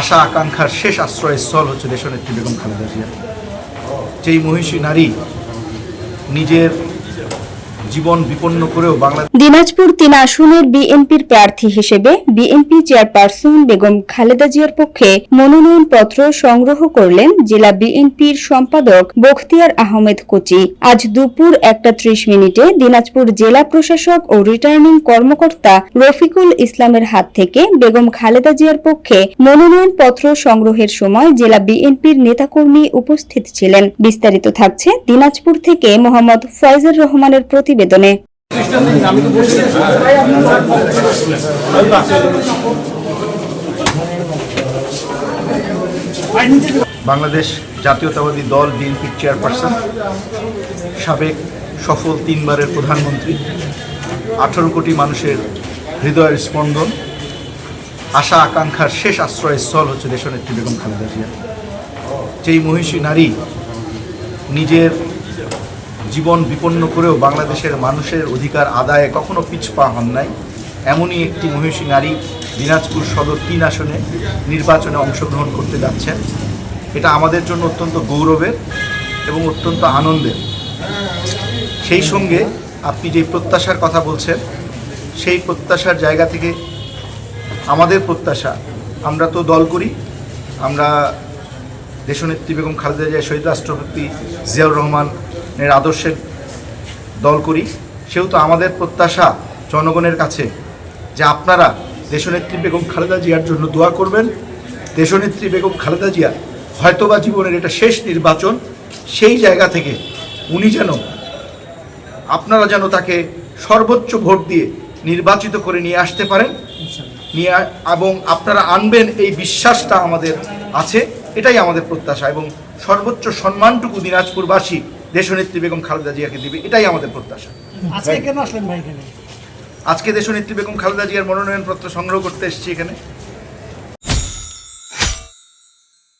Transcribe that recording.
আশা আকাঙ্ক্ষার শেষ আশ্রয়স্থল হচ্ছে দেশনেত্রী বেগম খালেদা জিয়া। যেই মহিষী নারী নিজের জীবন বিপন্ন করেও বাংলাদেশ দিনাজপুর তিন আসনের বিএনপির প্রার্থী হিসেবে বিএনপি চেয়ারপারসন বেগম খালেদা জিয়ার পক্ষে মনোনয়নপত্র সংগ্রহ করলেন জেলা বিএনপির সম্পাদক বখতিয়ার আহমেদ কোচি। আজ দুপুর একটা ত্রিশ মিনিটে দিনাজপুর জেলা প্রশাসক ও রিটার্নিং কর্মকর্তা রফিকুল ইসলামের হাত থেকে বেগম খালেদা জিয়ার পক্ষে মনোনয়নপত্র সংগ্রহের সময় জেলা বিএনপির নেতাকর্মী উপস্থিত ছিলেন। বিস্তারিত থাকছে দিনাজপুর থেকে মোহাম্মদ ফয়জুর রহমানের প্রতিবেদনে। বাংলাদেশ জাতীয়তাবাদী দল বিএনপির চেয়ারপারসন, সাবেক সফল তিনবারের প্রধানমন্ত্রী, আঠারো কোটি মানুষের হৃদয়ের স্পন্দন, আশা আকাঙ্ক্ষার শেষ আশ্রয়স্থল হচ্ছে দেশনেত্রী বেগম খালেদা জিয়া। যেই মহিষী নারী নিজের জীবন বিপন্ন করেও বাংলাদেশের মানুষের অধিকার আদায়ে কখনো পিছপা হন নাই। এমনই একটি মহিষী নারী দিনাজপুর সদর তিন আসনে নির্বাচনে অংশগ্রহণ করতে যাচ্ছেন। এটা আমাদের জন্য অত্যন্ত গৌরবের এবং অত্যন্ত আনন্দের। সেই সঙ্গে আপনি যে প্রত্যাশার কথা বলছেন, সেই প্রত্যাশার জায়গা থেকে আমাদের প্রত্যাশা, আমরা তো দল করি। আমরা দেশনেত্রী বেগম খালেদা জিয়া, শহীদ রাষ্ট্রপতি জিয়াউর রহমানের আদর্শের দল করি। সেহেতু আমাদের প্রত্যাশা জনগণের কাছে যে আপনারা দেশনেত্রী বেগম খালেদা জিয়ার জন্য দোয়া করবেন। দেশনেত্রী বেগম খালেদা জিয়া হয়তোবা জীবনের এটা শেষ নির্বাচন সেই জায়গা থেকে উনি যেন আপনারা যেন তাকে সর্বোচ্চ ভোট দিয়ে নির্বাচিত করে নিয়ে আসতে পারেন। নিয়ে এবং আপনারা আনবেন এই বিশ্বাসটা আমাদের আছে এটাই আমাদের প্রত্যাশা এবং সর্বোচ্চ সম্মানটুকু দিনাজপুরবাসী দেশনেত্রী বেগম খালেদা জিয়াকে দিবে এটাই আমাদের প্রত্যাশা। আজকে কেন আসলেন ভাই এখানে? আজকে দেশনেত্রী বেগম খালেদা জিয়ার মনোনয়নপত্র সংগ্রহ করতে এসেছি এখানে।